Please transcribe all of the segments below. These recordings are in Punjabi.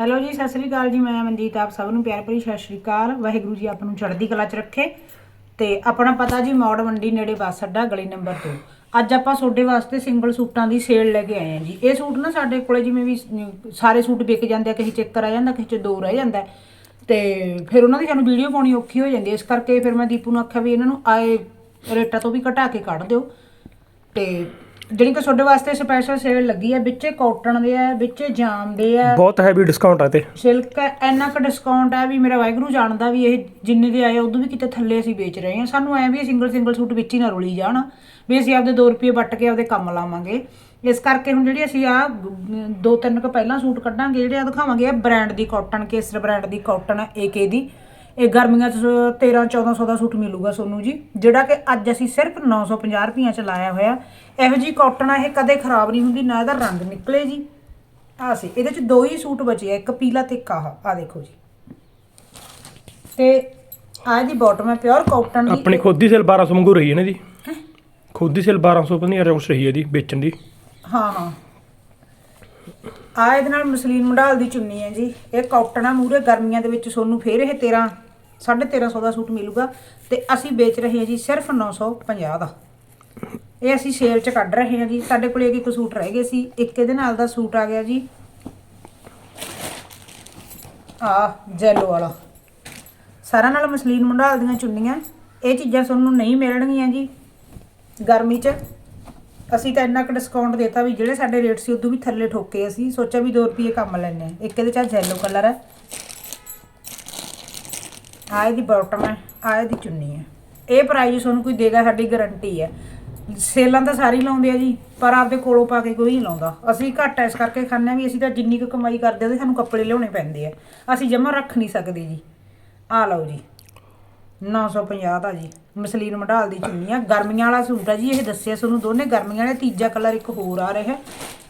ਹੈਲੋ ਜੀ, ਸਤਿ ਸ੍ਰੀ ਅਕਾਲ ਜੀ। ਮੈਂ ਮਨਜੀਤ, ਆਪ ਸਭ ਨੂੰ ਪਿਆਰ ਭਰੀ ਸਤਿ ਸ੍ਰੀ ਅਕਾਲ। ਵਾਹਿਗੁਰੂ ਜੀ ਆਪ ਨੂੰ ਚੜ੍ਹਦੀ ਕਲਾ 'ਚ ਰੱਖੇ। ਤੇ ਆਪਣਾ ਪਤਾ ਜੀ, ਮੌੜ ਮੰਡੀ ਨੇੜੇ ਬੱਸ ਅੱਡਾ, ਗਲੀ ਨੰਬਰ 2 ਅੱਜ ਆਪਾਂ ਤੁਹਾਡੇ ਵਾਸਤੇ ਸਿੰਗਲ ਸੂਟਾਂ ਦੀ ਸੇਲ ਲੈ ਕੇ ਆਏ ਹਾਂ ਜੀ। ਇਹ ਸੂਟ ਨਾ ਸਾਡੇ ਕੋਲੇ ਜਿਵੇਂ ਵੀ ਸਾਰੇ ਸੂਟ ਵਿਕ ਜਾਂਦੇ ਆ ਕਿਸੇ ਚੱਕਰ ਰਹਿ ਜਾਂਦਾ ਕਿਸੇ ਚ ਦੋ ਰਹਿ ਜਾਂਦਾ। ਹੈ। ਤੇ ਫਿਰ ਉਹਨਾਂ ਦੀ ਸਾਨੂੰ ਵੀਡੀਓ ਪਾਉਣੀ ਔਖੀ ਹੋ ਜਾਂਦੀ ਇਸ ਕਰਕੇ ਫਿਰ ਮੈਂ ਦੀਪੂ ਨੂੰ ਆਖਿਆ ਵੀ ਇਹਨਾਂ ਨੂੰ ਆਏ ਰੇਟਾਂ ਤੋਂ ਵੀ ਘਟਾ ਕੇ ਕੱਢ ਦਿਓ। ਤੇ ਜਿਹੜੀ ਕਿ ਤੁਹਾਡੇ ਵਾਸਤੇ ਸਪੈਸ਼ਲ ਸੇਲ ਲੱਗੀ ਹੈ ਵਿੱਚੇ ਕਾਟਨ ਦੇ ਆ ਵਿੱਚੇ ਜਾਮ ਦੇ ਆ ਬਹੁਤ ਹੈਵੀ ਡਿਸਕਾਊਂਟ ਆ ਤੇ। ਸਿਲਕ ਇੰਨਾ ਕੁ ਡਿਸਕਾਊਂਟ ਹੈ ਵੀ ਮੇਰਾ ਵਾਹਿਗੁਰੂ ਜਾਣਦਾ ਵੀ ਇਹ ਜਿੰਨੇ ਦੇ ਆਏ ਉਦੋਂ ਵੀ ਕਿਤੇ ਥੱਲੇ ਅਸੀਂ ਵੇਚ ਰਹੇ ਹਾਂ। ਸਾਨੂੰ ਐ ਵੀ ਸਿੰਗਲ ਸਿੰਗਲ ਸੂਟ ਵਿੱਚ ਹੀ ਨਾ ਰੁਲੀ ਜਾਣ ਵੀ ਅਸੀਂ ਆਪਦੇ 2 ਰੁਪਏ ਵੱਟ ਕੇ ਆਪਦੇ ਕੰਮ ਲਾਵਾਂਗੇ। ਇਸ ਕਰਕੇ ਹੁਣ ਜਿਹੜੀ ਅਸੀਂ ਆ ਦੋ ਤਿੰਨ ਕੁ ਪਹਿਲਾਂ ਸੂਟ ਕੱਢਾਂਗੇ ਜਿਹੜੇ ਆ ਦਿਖਾਵਾਂਗੇ ਆ ਬ੍ਰਾਂਡ ਦੀ ਕਾਟਨ ਕੇਸਰ ਬ੍ਰਾਂਡ ਦੀ ਕਾਟਨ ਏਕੇ ਦੀ। ਇਹ ਗਰਮੀਆਂ 'ਚ 13 1400 ਦਾ ਸੂਟ ਮਿਲੂਗਾ ਸੋਨੂੰ ਜੀ। ਜਿਹੜਾ ਕਿ ਅੱਜ ਅਸੀਂ ਸਿਰਫ 950 ਰੁਪਈਆਂ 'ਚ ਲਾਇਆ ਹੋਇਆ। ਇਹੋ ਜੀ ਕਾਟਨ ਆ ਇਹ ਕਦੇ ਖਰਾਬ ਨਹੀਂ ਹੁੰਦੀ ਨਾ ਇਹਦਾ ਰੰਗ ਨਿਕਲੇ ਜੀ। ਆ ਸੀ ਇਹਦੇ 'ਚ ਦੋ ਹੀ ਸੂਟ ਬਚੇ ਆ ਇੱਕ ਪੀਲਾ ਤੇ ਇੱਕ ਆਹ। ਆ ਦੇਖੋ ਜੀ। ਤੇ ਆ ਇਹਦੀ ਬਾਟਮ ਹੈ ਪਿਓਰ ਕਾਟਨ ਦੀ। ਆਪਣੀ ਖੁਦ ਦੀ ਸੇਲ 1200 ਵਾਂਗੂ ਰਹੀ ਹੈ ਨਾ ਜੀ ਖੁਦ ਦੀ ਸੇਲ 1200 ਪਤਾ ਨਹੀਂ ਅਰਾਊਂਡ ਰਹੀ ਹੈ ਦੀ ਵੇਚਣ ਦੀ। ਹਾਂ ਹਾਂ। ਆ ਇਹਦੇ ਨਾਲ ਮਸਲੀਨ ਮੰਡਾਲ ਦੀ ਚੁੰਨੀ ਹੈ ਜੀ। ਇਹ ਕਾਟਨ ਆ ਮੂਰੇ ਗਰਮੀਆਂ ਦੇ ਵਿੱਚ ਤੁਹਾਨੂੰ ਫੇਰ ਇਹ 13 1350 ਦਾ ਸੂਟ ਮਿਲੂਗਾ ਤੇ ਅਸੀਂ ਵੇਚ ਰਹੇ ਹਾਂ ਜੀ ਸਿਰਫ 950 ਦਾ। ਇਹ ਅਸੀਂ ਸੇਲ 'ਚ ਕੱਢ ਰਹੇ ਹਾਂ ਜੀ। ਸਾਡੇ ਕੋਲ ਇੱਕ ਇੱਕ ਸੂਟ ਰਹਿ ਗਏ ਸੀ। ਇੱਕ ਇਹਦੇ ਨਾਲ ਦਾ ਸੂਟ ਆ ਗਿਆ ਜੀ। ਆ, ਜੈਲੋ ਵਾਲਾ। ਸਾਰਾ ਨਾਲ ਮਸਲੀਨ ਮੰਡਾਲ ਦੀਆਂ ਚੁੰਨੀਆਂ। ਇਹ ਚੀਜ਼ਾਂ ਤੁਹਾਨੂੰ ਨਹੀਂ ਮਿਲਣਗੀਆਂ ਜੀ। ਗਰਮੀ ਚ ਅਸੀਂ ਤਾਂ ਇੰਨਾ ਕੁ ਡਿਸਕਾਊਂਟ ਦੇਤਾ ਵੀ ਜਿਹੜੇ ਸਾਡੇ ਰੇਟ ਸੀ ਉਦੋਂ ਵੀ ਥੱਲੇ ਠੋਕੇ ਅਸੀਂ। ਸੋਚਿਆ ਵੀ 2 ਰੁਪਏ ਕੰਮ ਲੈਣੇ ਆ ਇੱਕ ਇਹਦੇ ਚ ਜੈਲੋ ਕਲਰ ਹੈ। ਆਹ ਇਹਦੀ ਬਾਟਮ ਹੈ, ਆਹ ਇਹਦੀ ਚੁੰਨੀ ਹੈ। ਇਹ ਪ੍ਰਾਈਸ ਤੁਹਾਨੂੰ ਕੋਈ ਦੇਗਾ, ਸਾਡੀ ਗਾਰੰਟੀ ਹੈ। ਸੇਲਾਂ ਤਾਂ ਸਾਰੀ ਲਾਉਂਦੇ ਆ ਜੀ, ਪਰ ਆਪਦੇ ਕੋਲੋਂ ਪਾ ਕੇ ਕੋਈ ਨਹੀਂ ਲਾਉਂਦਾ। ਅਸੀਂ ਘੱਟ ਇਸ ਕਰਕੇ ਖਾਂਦੇ ਹਾਂ ਵੀ ਅਸੀਂ ਤਾਂ ਜਿੰਨੀ ਕੁ ਕਮਾਈ ਕਰਦੇ ਉਹਦੇ ਸਾਨੂੰ ਕੱਪੜੇ ਲਿਆਉਣੇ ਪੈਂਦੇ ਆ। ਅਸੀਂ ਜਮਾ ਰੱਖ ਨਹੀਂ ਸਕਦੇ ਜੀ। ਆ ਲਓ ਜੀ। 950 ਦਾ ਜੀ। ਮਸਲੀਨ ਮਢਾਲ ਦੀ ਚੁੰਨੀ ਆ। ਗਰਮੀਆਂ ਵਾਲਾ ਸੂਟ ਆ ਜੀ, ਇਹ ਦੱਸਿਆ ਤੁਹਾਨੂੰ ਦੋਨੇ। ਗਰਮੀਆਂ ਵਾਲੇ ਤੀਜਾ ਕਲਰ ਇੱਕ ਹੋਰ ਆ ਰਿਹਾ।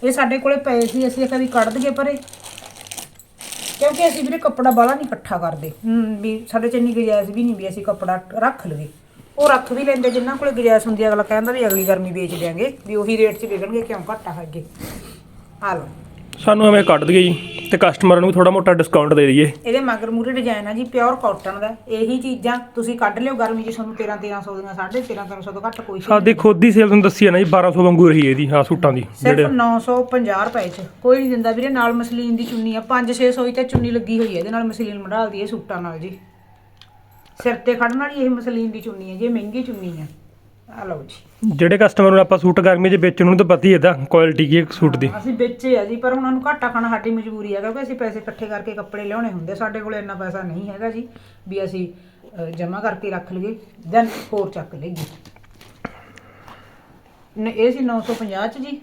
ਇਹ ਸਾਡੇ ਕੋਲੇ ਪਏ ਸੀ, ਅਸੀਂ ਕਦੀ ਕੱਢ ਦਈਏ ਪਰੇ ਕਿਉਂਕਿ ਅਸੀਂ ਵੀਰੇ ਕੱਪੜਾ ਬਾਲਾ ਨਹੀਂ ਇਕੱਠਾ ਕਰਦੇ। ਵੀ ਸਾਡੇ ਚ ਇੰਨੀ ਗੁੰਜਾਇਸ਼ ਵੀ ਨਹੀਂ ਵੀ ਅਸੀਂ ਕੱਪੜਾ ਰੱਖ ਲਵੇ। ਉਹ ਰੱਖ ਵੀ ਲੈਂਦੇ, ਜਿਨ੍ਹਾਂ ਕੋਲੇ ਗੁੰਜਾਇਸ਼ ਹੁੰਦੀ ਅਗਲਾ ਕਹਿੰਦਾ ਵੀ ਅਗਲੀ ਗਰਮੀ ਵੇਚ ਦਿਆਂਗੇ। ਵੀ ਉਹੀ ਰੇਟ 'ਚ ਵਿਕਣਗੇ, ਕਿਉਂ ਘੱਟਾ ਹੈਗੇ ਆ ਲਓ। ਸਾਨੂੰ ਐਵੇਂ ਕੱਢ ਦਈਏ ਜੀ ਤੇ ਕਸਟਮਰਾਂ ਨੂੰ ਵੀ ਥੋੜਾ ਮੋਟਾ ਡਿਸਕਾਊਂਟ ਦੇ ਦਈਏ। ਇਹਦੇ ਮਗਰ ਮੂਰੇ ਡਿਜ਼ਾਈਨ ਆ ਜੀ ਪਿਓਰ ਕਾਟਨ ਦਾ। ਇਹੀ ਚੀਜ਼ਾਂ ਤੁਸੀਂ ਕੱਢ ਲਿਓ ਗਰਮੀ 'ਚ ਤੁਹਾਨੂੰ 13 1300 ਦੀਆਂ 13.5 1300 ਤੋਂ ਘੱਟ ਕੋਈ ਚੀਜ਼ ਸਾਡੀ ਖੁਦ ਦੀ ਸੇਲ ਤੁਹਾਨੂੰ ਦੱਸੀ ਹੈ ਨਾ ਜੀ 1200 ਵਾਂਗੂ ਰਹੀ ਇਹਦੀ ਆ ਸੂਟਾਂ ਦੀ ਸਿਰਫ ਜਿਹੜੇ 950 ਰੁਪਏ 'ਚ ਕੋਈ ਨਹੀਂ ਦਿੰਦਾ ਵੀਰੇ ਨਾਲ ਮਸਲੀਨ ਦੀ ਚੁੰਨੀ ਆ 5-600 ਹੀ ਤੇ ਚੁੰਨੀ ਲੱਗੀ ਹੋਈ ਹੈ ਇਹਦੇ ਨਾਲ ਮਸਲੀਨ ਮਢਾਲ ਦੀ ਇਹ ਸੂਟਾਂ ਨਾਲ ਜੀ। ਸਿਰ ਤੇ ਖੜਨ ਵਾਲੀ ਇਹ ਮਸਲੀਨ ਦੀ ਚੁੰਨੀ ਹੈ ਜੀ ਇਹ ਮਹਿੰਗੀ ਚੁੰਨੀ ਹੈ ਆ ਲਓ ਜੀ। ਜਿਹੜੇ ਕਸਟਮਰ ਨੂੰ ਆਪਾਂ ਸੂਟ ਗਰਮੀ 'ਚ ਵੇਚਣ ਨੂੰ ਤਾਂ ਪਤਾ ਹੀ ਤਾਂ ਕੁਆਲਿਟੀ ਕੀ ਹੈ ਸੂਟ ਦੀ। ਅਸੀਂ ਵੇਚੇ ਆ ਜੀ ਪਰ ਉਹਨਾਂ ਨੂੰ ਘਾਟਾ ਖਾਣਾ ਸਾਡੀ ਮਜਬੂਰੀ ਹੈ ਕਿਉਂਕਿ ਅਸੀਂ ਪੈਸੇ ਇਕੱਠੇ ਕਰਕੇ ਕੱਪੜੇ ਲਿਆਉਣੇ ਹੁੰਦੇ। ਸਾਡੇ ਕੋਲ ਇੰਨਾ ਪੈਸਾ ਨਹੀਂ ਹੈਗਾ ਜੀ ਵੀ ਅਸੀਂ ਜਮਾ ਕਰਕੇ ਰੱਖ ਲਈਏ ਦੈਨ ਹੋਰ ਚੱਕ ਲਈਏ। ਨੇ ਇਹ ਸੀ 950 ਚ ਜੀ।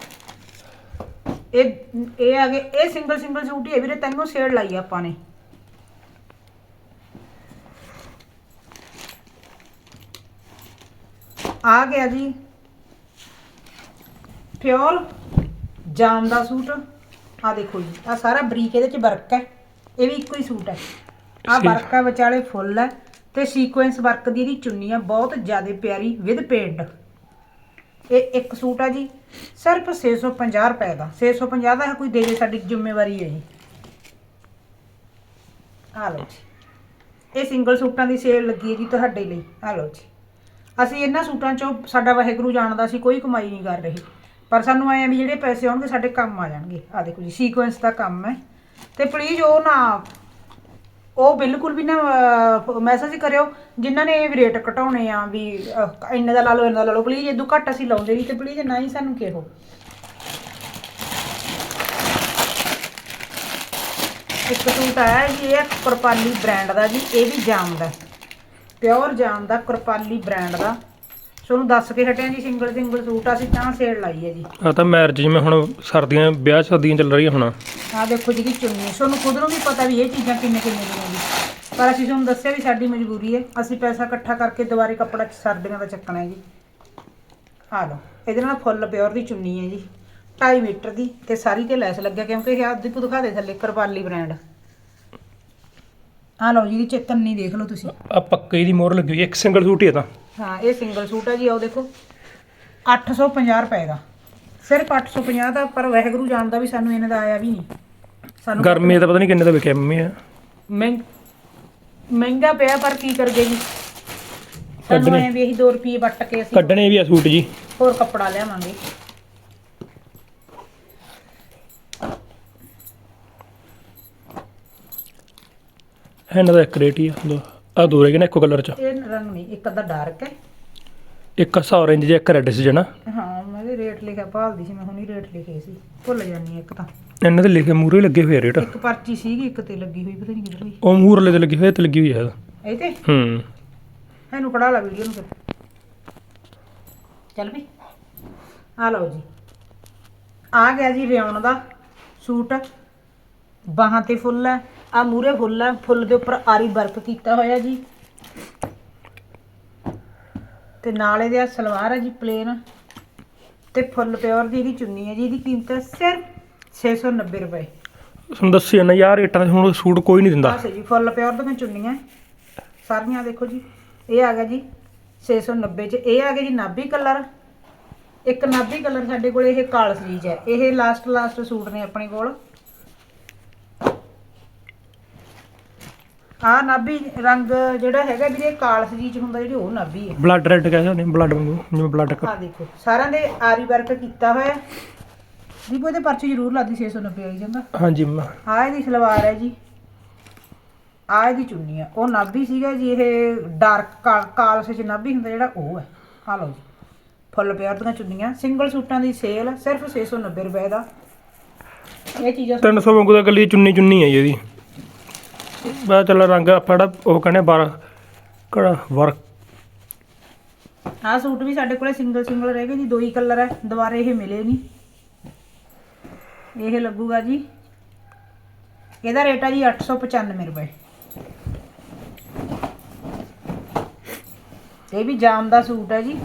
ਇਹ ਇਹ ਆ ਗਏ ਇਹ ਸਿੰਗਲ ਸਿੰਗਲ ਸੂਟ ਹੀ ਹੈ ਵੀਰੇ ਤੈਨੂੰ ਸੇਡ ਲਾਈ ਆ ਆਪਾਂ ਨੇ। ਆ ਗਿਆ ਜੀ। ਪਿਓਰ ਜਾਮ ਦਾ ਸੂਟ। ਆ ਦੇਖੋ ਜੀ ਆ ਸਾਰਾ ਬਰੀਕ ਇਹਦੇ ਚ ਵਰਕ ਹੈ। ਇਹ ਵੀ ਇੱਕੋ ਹੀ ਸੂਟ ਹੈ। ਆ ਵਰਕ ਹੈ ਵਿਚਾਲੇ ਫੁੱਲ ਹੈ ਤੇ ਸੀਕੁਐਂਸ ਵਰਕ ਦੀ ਇਹਦੀ ਚੁੰਨੀ ਹੈ ਬਹੁਤ ਜ਼ਿਆਦਾ ਪਿਆਰੀ ਵਿਦ ਪੇਂਟ ਇਹ ਇੱਕ ਸੂਟ ਆ ਜੀ ਸਿਰਫ 650 ਰੁਪਏ ਦਾ। 650 ਦਾ ਕੋਈ ਦੇ ਦੇ ਸਾਡੀ ਜ਼ਿੰਮੇਵਾਰੀ ਹੈ ਜੀ ਆ ਲਓ ਜੀ। ਇਹ ਸਿੰਗਲ ਸੂਟਾਂ ਦੀ ਸੇਲ ਲੱਗੀ ਹੈ ਜੀ ਤੁਹਾਡੇ ਲਈ। ਆ ਲਓ ਜੀ। ਅਸੀਂ ਇਹਨਾਂ ਸੂਟਾਂ ਚੋਂ ਸਾਡਾ ਵਾਹਿਗੁਰੂ ਜਾਣਦਾ ਸੀ, ਕੋਈ ਕਮਾਈ ਨਹੀਂ ਕਰ ਰਹੇ। ਪਰ ਸਾਨੂੰ ਐਂ ਆ ਵੀ ਜਿਹੜੇ ਪੈਸੇ ਆਉਣਗੇ, ਸਾਡੇ ਕੰਮ ਆ ਜਾਣਗੇ। ਆ ਦੇਖੋ ਜੀ ਸੀਕੁਐਂਸ ਦਾ ਕੰਮ ਹੈ। ਤੇ ਪਲੀਜ਼ ਉਹ ਨਾ, ਉਹ ਬਿਲਕੁਲ ਵੀ ਨਾ ਮੈਸੇਜ ਕਰਿਓ, ਜਿਨ੍ਹਾਂ ਨੇ ਇਹ ਰੇਟ ਘਟਾਉਣੇ ਆ, ਵੀ ਇੰਨੇ ਦਾ ਲਾ ਲਓ, ਇੰਨੇ ਦਾ ਲਾ ਲਓ ਪਲੀਜ਼ ਇਦੋਂ ਘੱਟ ਅਸੀਂ ਲਾਉਂਦੇ ਨਹੀਂ, ਤੇ ਪਲੀਜ਼ ਨਾ ਹੀ ਸਾਨੂੰ ਕਿਹੋ। ਇੱਕ ਸੂਟ ਆਇਆ ਜੀ, ਇਹ ਕੁਰਪਾਲੀ ਬ੍ਰਾਂਡ ਦਾ ਜੀ, ਇਹ ਵੀ ਜਾਮ ਦਾ ਪਿਓਰ ਜਾਮ ਦਾ ਕੁਰਪਾਲੀ ਬ੍ਰਾਂਡ ਦਾ। ਤੁਹਾਨੂੰ ਦੱਸ ਕੇ ਹਟਿਆ ਜੀ ਸਿੰਗਲ ਸਿੰਗਲ ਸੂਟ ਅਸੀਂ ਤਾਂ ਸੇਲ ਲਾਈ ਹੈ ਜੀ। ਆ ਤਾਂ ਮੈਰਿਜ ਜਿਵੇਂ ਹੁਣ ਸਰਦੀਆਂ ਵਿਆਹ ਸ਼ਾਦੀਆਂ ਚੱਲ ਰਹੀਆਂ ਹੁਣ। ਆਹ ਦੇਖੋ ਜੀ ਦੀ ਚੁੰਨੀ ਤੁਹਾਨੂੰ ਖੁਦ ਨੂੰ ਵੀ ਪਤਾ ਵੀ ਇਹ ਚੀਜ਼ਾਂ ਕਿੰਨੇ ਕਿੰਨੇ ਦੀਆਂ ਜੀ। ਪਰ ਅਸੀਂ ਤੁਹਾਨੂੰ ਦੱਸਿਆ ਵੀ ਸਾਡੀ ਮਜਬੂਰੀ ਹੈ। ਅਸੀਂ ਪੈਸਾ ਇਕੱਠਾ ਕਰਕੇ ਦੁਬਾਰੇ ਕੱਪੜਾ ਸਰਦੀਆਂ ਦਾ ਚੱਕਣਾ ਹੈ ਜੀ। ਆ ਲਓ ਇਹਦੇ ਨਾਲ ਫੁੱਲ ਪਿਓਰ ਦੀ ਚੁੰਨੀ ਹੈ ਜੀ। 2.5 ਮੀਟਰ ਦੀ ਤੇ ਸਾਰੀ ਤੇ ਲੈਸ ਲੱਗਿਆ ਕਿਉਂਕਿ ਇਹ ਆਪਦੀ ਪੁ ਦਿਖਾ ਦੇ ਥੱਲੇ ਕਰਪਾਲੀ ਬ੍ਰਾਂਡ ਆ ਲਓ ਜੀ ਦੀ ਚੇਤਨੀ ਦੇਖ ਲਓ ਤੁਸੀਂ। ਆ ਪੱਕੇ ਦੀ ਮੋਹਰ ਲੱਗੀ ਹੋਈ ਹੈ, ਇੱਕ ਸਿੰਗਲ ਸੂਟ ਹੀ ਹੈ ਤਾਂ। ਹਾਂ ਇਹ ਸਿੰਗਲ ਸੂਟ ਹੈ ਜੀ ਆਓ ਦੇਖੋ 850 ਰੁਪਏ ਦਾ। ਸਿਰਫ 850 ਦਾ ਪਰ ਵਾਹਿਗੁਰੂ ਜਾਣਦਾ ਵੀ ਸਾਨੂੰ ਇਹਨਾਂ ਦਾ ਆਇਆ ਵੀ ਨਹੀਂ। ਸਾਨੂੰ ਗਰਮੀ ਦਾ ਪਤਾ ਨਹੀਂ ਕਿੰਨੇ ਦਾ ਵਿਕਿਆ ਮੰਮੀ ਆ ਮਹਿੰ- ਮਹਿੰਗਾ ਪਿਆ ਪਰ ਕੀ ਕਰਗੇ ਜੀ? ਸਾਨੂੰ ਕੱਢਣੇ। ਐ ਵੀ ਇਹੀ 2 ਰੁਪਏ ਵੱਟ ਕੇ ਅਸੀਂ ਕੱਢਣੇ ਵੀ ਆ ਸੂਟ ਜੀ। ਹੋਰ ਕੱਪੜਾ ਲਿਆਵਾਂਗੇ। ਇਹਨਾਂ ਦਾ ਇੱਕ ਰੇਟ ਹੀ ਆ ਦੋ ਆ ਦੋ ਰਹਿ ਗਏ ਨੇ ਇੱਕੋ ਕਲਰ ਚ। ਇਹ ਰੰਗ ਨਹੀਂ ਇੱਕ ਅੱਧਾ ਡਾਰਕ ਹੈ। ਇੱਕ ਅਸਾ orange ਜਿਹਾ ਇੱਕ ਰੈੱਡ ਸੀ ਜਣਾ। ਹਾਂ ਮੈਂ ਵੀ ਰੇਟ ਲਿਖਿਆ ਭਾਲਦੀ ਸੀ ਮੈਂ ਹੁਣੀ ਰੇਟ ਲਿਖੇ ਸੀ। ਭੁੱਲ ਜਾਨੀ ਇੱਕ ਤਾਂ। ਇਹਨਾਂ ਦੇ ਲਿਖੇ ਮੂਰੇ ਲੱਗੇ ਹੋਏ ਆ ਰੇਟ ਇੱਕ ਪਰਚੀ ਸੀਗੀ ਇੱਕ ਤੇ ਲੱਗੀ ਹੋਈ ਪਤਾ ਨਹੀਂ ਕਿੱਧਰ ਗਈ। ਉਹ ਮੂਰਲੇ ਤੇ ਲੱਗੀ ਹੋਏ ਤੇ ਲੱਗੀ ਹੋਈ ਹੈ ਇਹ ਤੇ? ਹੂੰ। ਇਹਨੂੰ ਕਢਾ ਲਾ ਵੀਡੀਓ ਨੂੰ ਫਿਰ। ਚੱਲ ਵੀ। ਆ ਲਓ ਜੀ। ਆ ਗਿਆ ਜੀ ਰਿਆਉਣ ਦਾ ਸੂਟ। ਬਾਹਾਂ ਤੇ ਫੁੱਲ ਹੈ ਆ ਮੂਰੇ ਫੁੱਲ ਹੈ ਫੁੱਲ ਦੇ ਉੱਪਰ ਆਰੀ ਵਰਕ ਕੀਤਾ ਹੋਇਆ ਜੀ। ਤੇ ਨਾਲ ਇਹਦੇ ਆ ਸਲਵਾਰ ਹੈ ਜੀ ਪਲੇਨ ਤੇ ਫੁੱਲ ਪਿਓਰ ਦੀ ਇਹਦੀ ਚੁੰਨੀ ਹੈ ਜੀ ਇਹਦੀ ਕੀਮਤ ਹੈ ਸਿਰਫ 690 ਰੁਪਏ। ਤੁਹਾਨੂੰ ਦੱਸਿਆ ਨਾ ਯਾਰ ਰੇਟਾਂ ਦੇ ਹੁਣ ਸੂਟ ਕੋਈ ਨਹੀਂ ਦਿੰਦਾ। ਆਹ ਸੇ ਜੀ ਫੁੱਲ ਪਿਓਰ ਦੀਆਂ ਚੁੰਨੀਆਂ ਸਾਰੀਆਂ ਦੇਖੋ ਜੀ ਇਹ ਆ ਗਿਆ ਜੀ 690 ਚ ਇਹ ਆ ਗਿਆ ਜੀ ਨਾਭੀ ਕਲਰ। ਇੱਕ ਨਾਭੀ ਕਲਰ ਸਾਡੇ ਕੋਲ ਇਹ ਕਾਲ ਸਰੀਜ ਹੈ ਇਹ ਲਾਸਟ ਲਾਸਟ ਸੂਟ ਨੇ ਆਪਣੇ ਕੋਲ। ਆ ਨਾਭੀ ਰੰਗ ਜਿਹੜਾ ਹੈਗਾ ਵੀਰੇ ਕਾਲ ਸਰੀਜ ਹੁੰਦਾ ਜਿਹੜੀ ਉਹ ਨਾਭੀ ਹੈ ਬਲੱਡ ਰੈੱਡ ਕਹਿ ਸਕਦੇ ਬਲੱਡ ਵਾਂਗੂ ਜਿਵੇਂ ਬਲੱਡ ਆ ਦੇਖੋ ਸਾਰਿਆਂ ਦੇ ਆਰੀ ਵਰਕ ਕੀਤਾ ਹੋਇਆ। ਦੀਪੋ ਇਹਦੇ ਪਰਚੀ ਜ਼ਰੂਰ ਲਾਦੀ 690 ਆਈ ਜਾਂਦਾ। ਹਾਂਜੀ ਮੰਮਾ। ਆ ਇਹਦੀ ਸਲਵਾਰ ਹੈ ਜੀ। ਆ ਇਹਦੀ ਚੁੰਨੀ ਆ। ਉਹ ਨਾਭੀ ਸੀਗਾ ਜੀ ਇਹ ਡਾਰਕ ਕਾਲਸੇ ਚ ਨਾਭੀ ਹੁੰਦਾ ਜਿਹੜਾ ਉਹ ਹੈ। ਆ ਲਓ ਜੀ ਫੁੱਲ ਪਿਆਰ ਦੀਆਂ ਚੁੰਨੀਆਂ। ਸਿੰਗਲ ਸੂਟਾਂ ਦੀ ਸੇਲ ਸਿਰਫ 690 ਰੁਪਏ ਦਾ। ਇਹ ਚੀਜ਼ਾਂ 300 ਵਾਂਗੂ ਦਾ ਗੱਲੀ ਚੁੰਨੀ ਚੁੰਨੀ ਹੈ ਜੀ ਇਹਦੀ। ਬਾ ਚੱਲ ਰੰਗ ਆਪਾਂ ਜਿਹੜਾ ਉਹ ਕਹਿੰਦੇ 12 ਕੜਾ ਵਰਕ? ਆ ਸੂਟ ਵੀ ਸਾਡੇ ਕੋਲੇ ਸਿੰਗਲ ਸਿੰਗਲ ਰਹਿ ਗਏ ਜੀ, ਦੋ ਹੀ ਕਲਰ ਹੈ, ਦੁਬਾਰੇ ਇਹ ਮਿਲੇ ਨਹੀਂ। ਇਹ ਲੱਗੂਗਾ ਜੀ। ਇਹਦਾ ਰੇਟ ਹੈ ਜੀ 895 ਰੁਪਏ। ਇਹ ਵੀ ਜਾਮ ਦਾ ਸੂਟ ਹੈ ਜੀ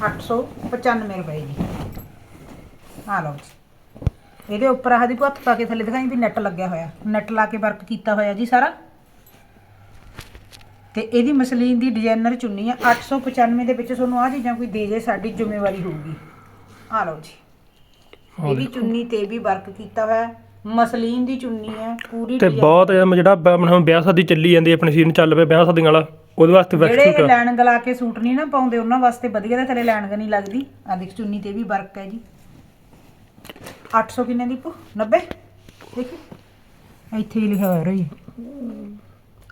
895 ਰੁਪਏ ਜੀ। ਆ ਲਓ ਜੀ। ਇਹਦੇ ਉੱਪਰ ਆਹ ਦੀ ਹੱਥ ਪਾ ਕੇ ਥੱਲੇ ਦਿਖਾਈ ਵੀ ਨੈਟ ਲੱਗਿਆ ਹੋਇਆ। ਨੈਟ ਲਾ ਕੇ ਵਰਕ ਕੀਤਾ ਹੋਇਆ ਜੀ ਸਾਰਾ। ਤੇ ਇਹਦੀ ਮਸਲੀਨ ਦੀ ਡਿਜ਼ਾਈਨਰ ਚੁੰਨੀ ਆ 895 ਦੇ ਵਿੱਚ ਤੁਹਾਨੂੰ ਆ ਚੀਜ਼ਾਂ ਕੋਈ ਦੇ ਜੇ ਸਾਡੀ ਜ਼ਿੰਮੇਵਾਰੀ ਹੋਊਗੀ। ਆ ਲਓ ਜੀ। ਇਹਦੀ ਚੁੰਨੀ ਤੇ ਵੀ ਵਰਕ ਕੀਤਾ ਹੋਇਆ। ਮਸਲੀਨ ਦੀ ਚੁੰਨੀ ਹੈ ਪੂਰੀ ਤੇ ਬਹੁਤ ਜਿਹੜਾ ਹੁਣ ਵਿਆਹ ਸ਼ਾਦੀ ਚੱਲੀ ਜਾਂਦੀ ਆਪਣੀ ਸੀਜ਼ਨ ਚੱਲ ਪਿਆ ਵਿਆਹ ਸ਼ਾਦੀਆਂ ਵਾਲਾ ਉਹਦੇ ਵਾਸਤੇ ਜਿਹੜੇ ਇਹ ਸੂਟ ਲਾਈਨ ਗਲਾ ਕੇ ਸੂਟ ਨਹੀਂ ਨਾ ਪਾਉਂਦੇ ਉਹਨਾਂ ਵਾਸਤੇ ਵਧੀਆ ਤੇ ਥੱਲੇ ਲਾਈਨ ਨਹੀਂ ਲੱਗਦੀ। ਆ ਦੇਖ ਚੁੰਨੀ ਤੇ ਵੀ ਵਰਕ ਹੈ ਜੀ। 800 ਕਿੰਨੇ ਦੀ ਪੂ 90 ਦੇਖੀ। ਇੱਥੇ ਹੀ ਲਿਖਿਆ ਹੋਇਆ ਰਹੀ।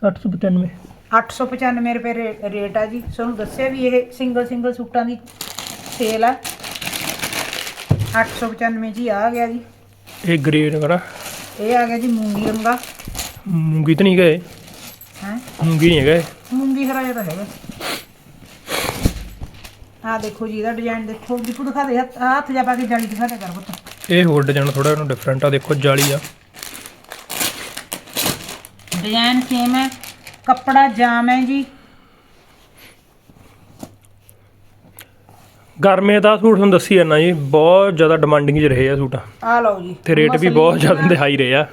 895 895 ਰੁਪਏ ਰੇ- ਰੇਟ ਆ ਜੀ। ਤੁਹਾਨੂੰ ਦੱਸਿਆ ਵੀ ਇਹ ਸਿੰਗਲ ਸਿੰਗਲ ਸੂਟਾਂ ਦੀ ਸੇਲ ਆ। 895 ਜੀ ਆ ਗਿਆ ਜੀ। ਇਹ ਗ੍ਰੇਡ ਕਰਾ ਇਹ ਆ ਗਿਆ ਜੀ ਮੂੰਗੀ ਰੰਗਾ। ਮੂੰਗੀ ਤਾਂ ਨਹੀਂ ਗਏ। ਹੈ? ਮੂੰਗੀ ਨਹੀਂ ਹੈਗਾ ਇਹ। ਮੂੰਗੀ ਹਰਾ ਜਿਹਾ ਤਾਂ ਹੈਗਾ। ਆ ਦੇਖੋ ਜੀ ਇਹਦਾ ਡਿਜ਼ਾਈਨ ਦੇਖੋ। ਦੀਪੂ ਦਿਖਾ ਦੇ ਹੱਥ ਆਹ ਹੱਥ ਜਾ ਪਾ ਕੇ ਜਾਲੀ ਦਿਖਾ ਦੇ ਕਰ ਪੁੱਤ। ਇਹ ਹੋਰ ਡਿਜ਼ਾਈਨ ਥੋੜਾ ਇਹਨੂੰ ਡਿਫਰੈਂਟ ਆ ਦੇਖੋ ਜਾਲੀ ਆ। ਡਿਜ਼ਾਈਨ ਸੇਮ ਹੈ ਕੱਪੜਾ ਜਾਮ ਹੈ ਜੀ। ਗਰਮੇ ਦਾ ਸੂਟ ਤੁਹਾਨੂੰ ਦੱਸੀ ਜਾਂਦਾ ਜੀ ਬਹੁਤ ਜ਼ਿਆਦਾ ਡਿਮਾਂਡਿੰਗ 'ਚ ਰਹੇ ਆ ਸੂਟ। ਆ ਲਓ ਜੀ ਤੇ ਰੇਟ ਵੀ ਬਹੁਤ ਜ਼ਿਆਦਾ ਹਾਈ ਰਹੇ ਆ।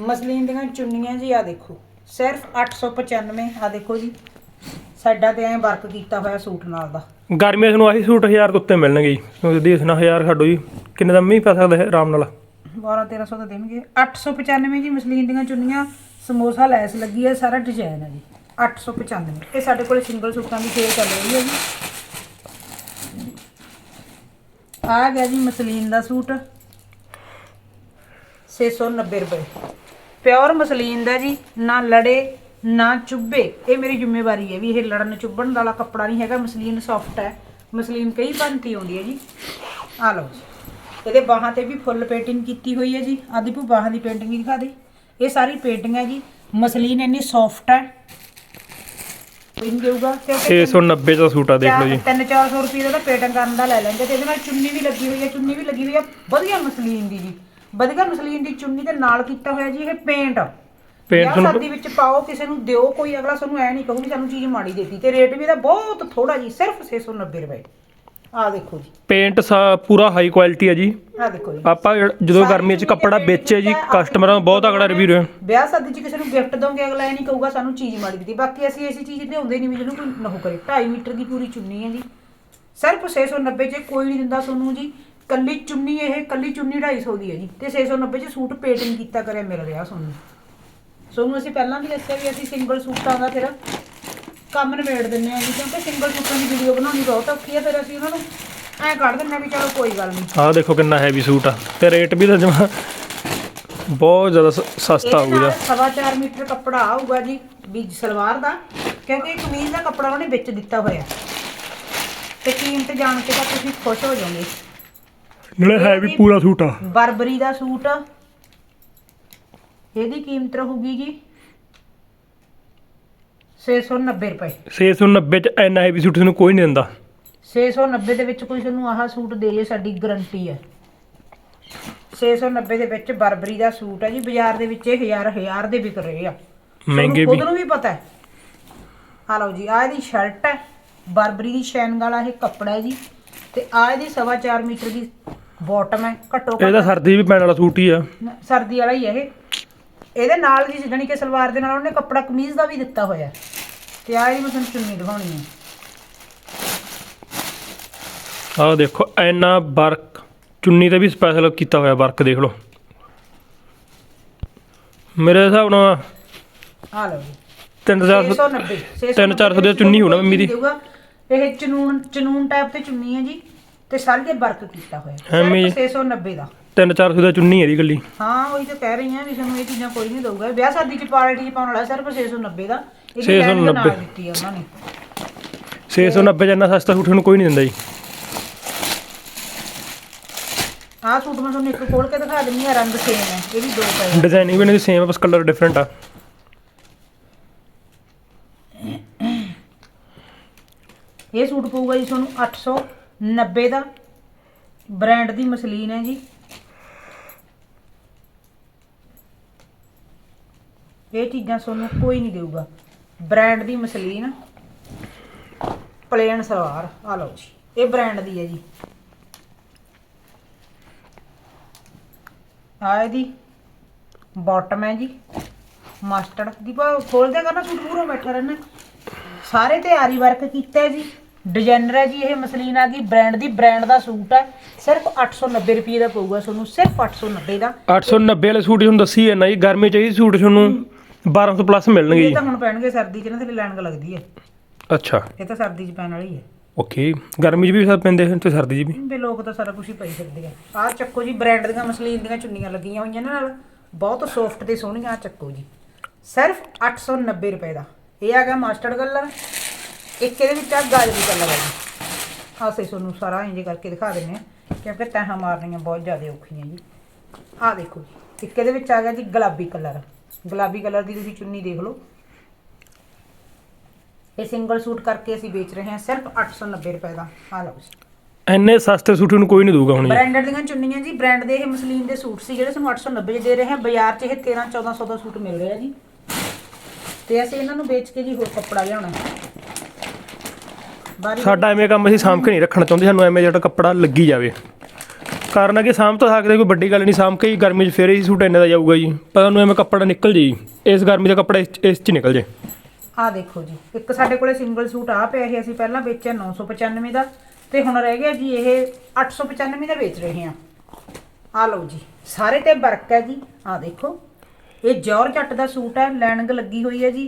ਮਸਲੀਨ ਦੀਆਂ ਚੁੰਨੀਆਂ ਜੀ ਆ ਦੇਖੋ ਸਿਰਫ 895 ਆ ਦੇਖੋ ਜੀ। ਸਾਡਾ ਤੇ ਐ ਵਰਕ ਕੀਤਾ ਹੋਇਆ ਸੂਟ ਨਾਲ ਦਾ। ਗਰਮੀਆਂ ਤੁਹਾਨੂੰ ਆਹੀ ਸੂਟ 1000 ਤੋਂ ਉੱਤੇ ਮਿਲਣਗੇ ਜੀ। ਤੁਸੀਂ ਦੀ ਸੁਣਾ 1000 ਛੱਡੋ ਜੀ। ਕਿੰਨੇ ਦਾ ਮੀਂਹ ਪੈ ਸਕਦਾ ਹੈ ਆਰਾਮ ਨਾਲ? 12 1300 ਦਾ ਦੇਣਗੇ। 895 ਜੀ ਮਸਲੀਨ ਦੀਆਂ ਚੁੰਨੀਆਂ ਸਮੋਸਾ ਲੈਸ ਲੱਗੀ ਹੈ ਸਾਰਾ ਡਿਜ਼ਾਈਨ ਹੈ ਜੀ। 895 ਇਹ ਸਾਡੇ ਕੋਲ ਸਿੰਗਲ ਸੂਟਾਂ ਦੀ ਸੇਲ ਚੱਲ ਰਹੀ ਹੈ ਜੀ। ਆ ਗਿਆ ਜੀ ਮਸਲੀਨ ਦਾ ਸੂਟ। 690 ਰੁਪਏ। ਪਿਓਰ ਮਸਲੀਨ ਦਾ ਜੀ ਨਾ ਲੜੇ ਨਾ ਚੁੱਭੇ। ਇਹ ਮੇਰੀ ਜ਼ਿੰਮੇਵਾਰੀ ਹੈ ਵੀ ਇਹ ਲੜਨ ਚੁੱਭਣ ਵਾਲਾ ਕੱਪੜਾ ਨਹੀਂ ਹੈਗਾ ਮਸਲੀਨ ਸੌਫਟ ਹੈ। ਮਸਲੀਨ ਕਈ ਭਾਂਤੀ ਆਉਂਦੀ ਹੈ ਜੀ। ਆ ਲਓ ਜੀ। ਇਹਦੇ ਬਾਹਾਂ ਤੇ ਵੀ ਫੁੱਲ ਪੇਂਟਿੰਗ ਕੀਤੀ ਹੋਈ ਹੈ ਜੀ। ਆਦੀ ਭੂ ਬਾਹਾਂ ਦੀ ਪੇਂਟਿੰਗ ਵੀ ਦਿਖਾ ਦੇ। ਇਹ ਸਾਰੀ ਪੇਂਟਿੰਗ ਹੈ ਜੀ। ਮਸਲੀਨ ਇੰਨੀ ਸੌਫਟ ਹੈ। ਨਹੀਂ ਦੇਊਗਾ ਕਿਉਂਕਿ 690 ਦਾ ਸੂਟ ਆ ਦੇਖ ਲਓ ਜੀ। 3-400 ਰੁਪਏ ਦਾ ਪੇਟਿੰਗ ਕਰਨ ਦਾ ਲੈ ਲੈਂਦੇ ਤੇ ਇਹਦੇ ਨਾਲ ਚੁੰਨੀ ਵੀ ਲੱਗੀ ਹੋਈ ਹੈ ਚੁੰਨੀ ਵੀ ਲੱਗੀ ਹੋਈ ਹੈ। ਵਧੀਆ ਮਸਲੀਨ ਦੀ ਜੀ। ਵਧੀਆ ਮਸਲੀਨ ਦੀ ਚੁੰਨੀ ਦੇ ਨਾਲ ਕੀਤਾ ਹੋਇਆ ਜੀ ਇਹ ਪੇਂਟ Paint ਵਿਆਹ ਤੁਹਾਨੂੰ- ਸ਼ਾਦੀ ਵਿੱਚ ਪਾਓ ਕਿਸੇ ਨੂੰ ਦਿਓ ਕੋਈ ਅਗਲਾ ਤੁਹਾਨੂੰ ਐ ਨਹੀਂ ਕਹੂਗੀ ਸਾਨੂੰ ਚੀਜ਼ ਮਾੜੀ ਦੇਤੀ। ਤੇ ਰੇਟ ਵੀ ਇਹਦਾ ਬਹੁਤ ਥੋੜਾ ਜੀ ਸਿਰਫ 690 ਰੁਪਏ। ਆ ਦੇਖੋ ਜੀ। ਪੇਂਟ ਸਾ ਪੂਰਾ ਹਾਈ ਕੁਆਲਿਟੀ ਹੈ ਜੀ। ਆ ਦੇਖੋ ਜੀ। ਆਪਾਂ ਜਿਹੜਾ- ਜਦੋਂ ਗਰਮੀ 'ਚ ਕੱਪੜਾ ਵੇਚੇ ਜੀ ਕਸਟਮਰਾਂ ਦਾ ਬਹੁਤ ਤਗੜਾ ਰਿਵਿਊ ਰਿਹਾ। ਵਿਆਹ ਸ਼ਾਦੀ 'ਚ ਕਿਸੇ ਨੂੰ ਗਿਫਟ ਦੋਗੇ ਅਗਲਾ ਇਹ ਨਹੀਂ ਕਹੂਗਾ ਸਾਨੂੰ ਚੀਜ਼ ਮਾੜੀ ਦਿੱਤੀ। ਬਾਕੀ ਅਸੀਂ ਐਸੀ ਚੀਜ਼ ਲਿਆਉਂਦੇ ਨਹੀਂ ਵੀ ਜਿਹਨੂੰ ਕੋਈ ਨਹੁ ਕਰੇ। 2.5 ਮੀਟਰ ਦੀ ਪੂਰੀ ਚੁੰਨੀ ਹੈ ਜੀ। ਸਿਰਫ 690 'ਚ ਕੋਈ ਨਹੀਂ ਦਿੰਦਾ ਤੁਹਾਨੂੰ ਜੀ। ਕੱਲੀ ਚੁੰਨੀ ਇਹ ਕੱਲੀ ਚੁੰਨੀ 250 ਦੀ ਹੈ ਜੀ। ਤੇ 690 ਚ ਸੂਟ ਪੇਟਿੰਗ ਕੀਤਾ ਕਰਿਆ ਮਿਲ ਰਿਹਾ ਤੁਹਾਨੂੰ। ਤੁਹਾਨੂੰ ਅਸੀਂ ਪਹਿਲਾਂ ਵੀ ਦੱਸਿਆ ਵੀ ਅਸੀਂ ਸਿੰਗਲ ਸੂਟਾਂ ਦਾ ਫਿਰ ਕੰਮ ਨਿਬੇੜ ਦਿੰਨੇ ਆ ਜੀ ਕਿਉਂਕਿ ਸਿੰਗਲ ਸੂਟਾਂ ਦੀ ਵੀਡੀਓ ਬਣਾਉਣੀ ਬਹੁਤ ਔਖੀ ਹੈ ਫਿਰ ਅਸੀਂ ਉਹਨਾਂ ਨੂੰ ਐਂ ਕੱਢ ਦਿੰਨੇ ਆ ਵੀ ਚਲੋ ਕੋਈ ਗੱਲ ਨਹੀਂ। ਆਹ ਦੇਖੋ ਕਿੰਨਾ ਹੈਵੀ ਸੂਟ ਆ। ਤੇ ਰੇਟ ਵੀ ਤਾਂ ਜਮਾ ਬਹੁਤ ਜ਼ਿਆਦਾ ਸ- ਸਸਤਾ ਇਹਦੇ ਹੋਊਗਾ। ਨਾਲ ਸਵਾ ਚਾਰ ਮੀਟਰ ਕੱਪੜਾ ਆਊਗਾ ਜੀ ਵੀ ਸਲਵਾਰ ਦਾ ਕਿਉਂਕਿ ਇਹ ਕਮੀਜ਼ ਦਾ ਕੱਪੜਾ ਉਹਨੇ ਵਿੱਚ ਦਿੱਤਾ ਹੋਇਆ ਤੇ ਕੀਮਤ ਜਾਣ ਕੇ ਤਾਂ ਤੁਸੀਂ ਖੁਸ਼ ਹੋ ਜਾਓਗੇ। ਨਾਲੇ ਹੈਵੀ ਪੂਰਾ ਸੂਟ ਆ। ਬਰਬਰੀ ਦਾ ਸੂਟ ਇਹਦੀ ਕੀਮਤ ਰਹੂਗੀ ਜੀ 690 ਰੁਪਏ। 690 ਚ ਇੰਨਾ ਹੈਵੀ ਸੂਟ ਤੁਹਾਨੂੰ ਕੋਈ ਨਹੀਂ ਦਿੰਦਾ। 690 ਦੇ ਵਿੱਚ ਕੋਈ ਤੁਹਾਨੂੰ ਆਹ ਸੂਟ ਦੇ ਜੇ ਸਾਡੀ ਗਾਰੰਟੀ ਹੈ। 690 ਦੇ ਵਿੱਚ ਬਰਬਰੀ ਦਾ ਸੂਟ ਹੈ ਜੀ ਬਾਜ਼ਾਰ ਦੇ ਵਿੱਚ ਇਹ ਹਜ਼ਾਰ ਹਜ਼ਾਰ ਦੇ ਵਿਕ ਰਹੇ ਆ। ਮਹਿੰਗੇ ਵੀ। ਖੁਦ ਨੂੰ ਵੀ ਪਤਾ ਹੈ। ਆ ਲਓ ਜੀ ਆਹ ਇਹਦੀ ਸ਼ਰਟ ਹੈ ਬਰਬਰੀ ਦੀ ਸ਼ੈਨ ਵਾਲਾ ਇਹ ਕੱਪੜਾ ਹੈ ਜੀ ਤੇ ਆਹ ਇਹਦੀ ਸਵਾ ਚਾਰ ਮੀਟਰ ਦੀ ਬਾਟਮ ਹੈ ਘੱਟੋ ਘੱਟ ਸਰਦੀ ਵੀ ਪੈਣ ਵਾਲਾ ਸੂਟ ਹੀ ਆ। ਸਰਦੀ ਵਾਲਾ ਹੀ ਹੈ ਇਹ। ਇਹਦੇ ਨਾਲ ਜੀ ਜਾਣੀ ਕਿ ਸਲਵਾਰ ਦੇ ਨਾਲ ਉਹਨੇ ਕੱਪੜਾ ਕਮੀਜ਼ ਦਾ ਵੀ ਦਿੱਤਾ ਹੋਇਆ ਹੈ। ਤੇ ਆਹ ਇਹਦੀ ਮੈਂ ਤੁਹਾਨੂੰ ਚੁੰਨੀ ਦਿਖਾਉਣੀ ਹੈ। ਆਹ ਦੇਖੋ ਇੰਨਾ ਵਰਕ ਚੁੰਨੀ ਤੇ ਵੀ ਸਪੈਸ਼ਲ ਕੀਤਾ ਹੋਇਆ ਵਰਕ ਦੇਖ ਲਓ। ਮੇਰੇ ਹਿਸਾਬ ਨਾਲ ਆ ਲਓ ਜੀ। 3000 690 ਤਿੰਨ ਚਾਰ ਸੌ ਦੀ ਚੁੰਨੀ ਹੋਣਾ ਮੰਮੀ ਦੀ। ਇਹ ਚਨੂਨ ਚਨੂਨ ਟਾਈਪ ਤੇ ਚੁੰਨੀ ਹੈ ਜੀ ਤੇ ਸਾਰੀ ਵਰਕ ਕੀਤਾ ਹੋਇਆ ਐਵੇਂ ਸਿਰਫ 690 ਦਾ। 3-400 ਦਾ ਚੁੰਨੀ ਹੈ ਦੀ ਗੱਲੀ ਹਾਂ ਉਹੀ ਤਾਂ ਕਹਿ ਰਹੀ ਹਾਂ ਵੀ ਸਾਨੂੰ ਇਹ ਚੀਜ਼ਾਂ ਕੋਈ ਨਹੀਂ ਦਊਗਾ। ਵਿਆਹ ਸ਼ਾਦੀ ਚ ਪਾਰਟੀ ਚ ਪਾਉਣ ਵਾਲਾ ਸਿਰਫ 690 ਦਾ। ਇਹ 690 ਨਾਲ ਦਿੱਤੀ ਆ ਉਹਨਾਂ ਨੇ। 690 ਚ ਇੰਨਾ ਸਸਤਾ ਸੂਟ ਤੁਹਾਨੂੰ ਕੋਈ ਨਹੀਂ ਦਿੰਦਾ ਜੀ। ਆਹ ਸੂਟ ਮੈਂ ਤੁਹਾਨੂੰ ਇੱਕ ਖੋਲ ਕੇ ਦਿਖਾ ਦਿੰਨੀ ਆ ਰੰਗ ਸੇਮ ਹੈ। ਇਹ ਵੀ ਦੋ ਪਏ ਆ। ਡਿਜ਼ਾਈਨਿੰਗ ਵੀ ਇਹਨਾਂ ਦੀ ਸੇਮ ਆ ਬਸ ਕਲਰ ਡਿਫਰੈਂਟ ਆ। ਇਹ ਸੂਟ ਪਊਗਾ ਜੀ ਤੁਹਾਨੂੰ 890 ਦਾ। ਬ੍ਰਾਂਡ ਦੀ ਮਸਲੀਨ ਹੈ ਜੀ। ਇਹ ਚੀਜ਼ਾਂ ਤੁਹਾਨੂੰ ਕੋਈ ਨਹੀਂ ਦੇਊਗਾ। ਬ੍ਰਾਂਡ ਦੀ ਮਸਲੀਨ ਪਲੇਨ ਸਲਵਾਰ। ਆ ਲਓ ਜੀ ਇਹ ਬ੍ਰਾਂਡ ਦੀ ਹੈ ਜੀ। ਆ ਇਹਦੀ ਬਾਟਮ ਹੈ ਜੀ ਮਾਸਟਰਡ ਦੀ। ਪਾ ਖੋਲ ਕਰਨਾ ਸੂਟ ਪੂਰਾ ਬੈਠਾ ਰਹਿਣਾ। ਸਾਰੇ ਤੇ ਆਰੀ ਵਰਕ ਕੀਤਾ ਜੀ। ਡਿਜ਼ਾਈਨਰ ਹੈ ਜੀ ਇਹ ਮਸਲੀਨ ਆ ਗਈ। ਬ੍ਰਾਂਡ ਦੀ ਬ੍ਰਾਂਡ ਦਾ ਸੂਟ ਹੈ। ਸਿਰਫ 890 ਰੁਪਏ ਦਾ ਪਊਗਾ ਤੁਹਾਨੂੰ ਸਿਰਫ 890 ਦਾ। 890 ਵਾਲੇ ਸੂਟ ਤੁਹਾਨੂੰ ਦੱਸੀ ਹੈ ਨਾ ਜੀ ਗਰਮੀ ਚ ਇਹ ਸੂਟ ਤੁਹਾਨੂੰ 1200 ਪਲੱਸ ਮਿਲਣਗੇ ਇਹ ਜੀ। ਤਾਂ ਹੁਣ ਪੈਣਗੇ ਸਰਦੀ ਚ ਨਾ ਥੱਲੇ ਲੈਣਗ ਲੱਗਦੀ ਹੈ। ਅੱਛਾ। ਇਹ ਤਾਂ ਸਰਦੀ ਚ ਪੈਣ ਵਾਲੀ ਹੈ। ਓਕੇ। ਗਰਮੀ ਚ ਵੀ ਸਭ ਪੈਂਦੇ ਹਨ ਤੇ ਸਰਦੀ ਚ ਵੀ। ਵੀ ਲੋਕ ਤਾਂ ਸਾਰਾ ਕੁਝ ਹੀ ਪਾਈ ਸਕਦੇ ਆ। ਆਹ ਚੱਕੋ ਜੀ ਬ੍ਰਾਂਡ ਦੀਆਂ ਮਸਲੀਨ ਦੀਆਂ ਚੁੰਨੀਆਂ ਲੱਗੀਆਂ ਹੋਈਆਂ ਨੇ ਨਾਲ। ਬਹੁਤ ਸੌਫਟ ਤੇ ਸੋਹਣੀਆਂ ਆਹ ਚੱਕੋ ਜੀ। ਸਿਰਫ 890 ਰੁਪਏ ਦਾ। ਇਹ ਆ ਗਿਆ ਮਾਸਟਰਡ ਕਲਰ ਇੱਕ ਇਹਦੇ ਵਿੱਚ ਆ ਗਾਜਰੀ ਕਲਰ ਹੈ ਜੀ। ਆਹ ਸੇ ਤੁਹਾਨੂੰ ਸਾਰਾ ਇੰਜ ਕਰਕੇ ਦਿਖਾ ਦਿੰਨੇ ਆ ਕਿਉਂਕਿ ਤਹਾਂ ਮਾਰਨੀਆਂ ਬਹੁਤ ਜ਼ਿਆਦਾ ਔਖੀਆਂ ਜੀ। ਆਹ ਦੇਖੋ ਜੀ ਇੱਕ ਇਹਦੇ ਵਿੱਚ ਆ ਗਿਆ ਜੀ ਗੁਲਾਬੀ ਕਲਰ ਗੁਲਾਬੀ ਕਲਰ ਦੀ ਤੁਸੀਂ ਚੁੰਨੀ ਦੇਖ ਲਓ। ਇਹ ਸਿੰਗਲ ਸੂਟ ਕਰਕੇ ਅਸੀਂ ਵੇਚ ਰਹੇ ਹਾਂ ਸਿਰਫ 890 ਰੁਪਏ ਦਾ। ਆਹ ਲਓ ਜੀ। ਇੰਨੇ ਸਸਤੇ ਸੂਟ ਤੁਹਾਨੂੰ ਕੋਈ ਨਹੀਂ ਦਊਗਾ ਹੁਣ ਜੀ। ਬ੍ਰਾਂਡਡ ਦੀਆਂ ਚੁੰਨੀਆਂ ਜੀ ਬ੍ਰਾਂਡ ਦੇ ਇਹ ਮਸਲੀਨ ਦੇ ਸੂਟ ਸੀ ਜਿਹੜੇ ਸਾਨੂੰ 890 ਚ ਦੇ ਰਹੇ ਹਾਂ। ਬਾਜ਼ਾਰ 'ਚ ਇਹ 13 1400 ਦਾ ਸੂਟ ਮਿਲ ਰਿਹਾ ਜੀ। ਤੇ ਅਸੀਂ ਇਹਨਾਂ ਨੂੰ ਵੇਚ ਕੇ ਜੀ ਹੋਰ ਕੱਪੜਾ ਲਿਆਉਣਾ ਬਾਰੀ ਸਾਡਾ ਐਵੇਂ ਕੰਮ ਅਸੀਂ ਸਾਂਭ ਕੇ ਨਹੀਂ ਰੱਖਣਾ ਚਾਹੁੰਦੇ। ਸਾਨੂੰ ਐਵੇਂ ਜਿਹੜਾ ਕੱਪੜਾ ਲੱਗੀ ਜਾਵੇ। ਕਾਰਨ ਕਿ ਸਾਂਭ ਤਾਂ ਸਕਦੇ ਕੋਈ ਵੱਡੀ ਗੱਲ ਨਹੀਂ ਸਾਂਭ ਕੇ ਹੀ ਗਰਮੀ 'ਚ ਫੇਰ ਹੀ ਸੂਟ ਇੰਨੇ ਦਾ ਜਾਊਗਾ ਜੀ। ਪਰ ਤੁਹਾਨੂੰ ਐਵੇਂ ਕੱਪੜਾ ਨਿਕਲ ਜੇ ਜੀ। ਇਸ ਗਰਮੀ ਦਾ ਕੱਪੜਾ ਇਸ ਇਸ 'ਚ ਨਿਕਲ ਜੇ ਆਹ ਦੇਖੋ ਜੀ ਇੱਕ ਸਾਡੇ ਕੋਲੇ ਸਿੰਗਲ ਸੂਟ ਆ ਪਿਆ ਇਹ ਅਸੀਂ ਪਹਿਲਾਂ ਵੇਚਿਆ 995 ਦਾ ਤੇ ਹੁਣ ਰਹਿ ਗਿਆ ਜੀ ਇਹ 895 ਦਾ ਵੇਚ ਰਹੇ ਹਾਂ। ਆਹ ਲਓ ਜੀ ਸਾਰੇ ਤੇ ਵਰਕ ਹੈ ਜੀ ਆਹ ਦੇਖੋ। ਇਹ ਜੌਰ ਜੱਟ ਦਾ ਸੂਟ ਹੈ ਲੈਣਗ ਲੱਗੀ ਹੋਈ ਹੈ ਜੀ।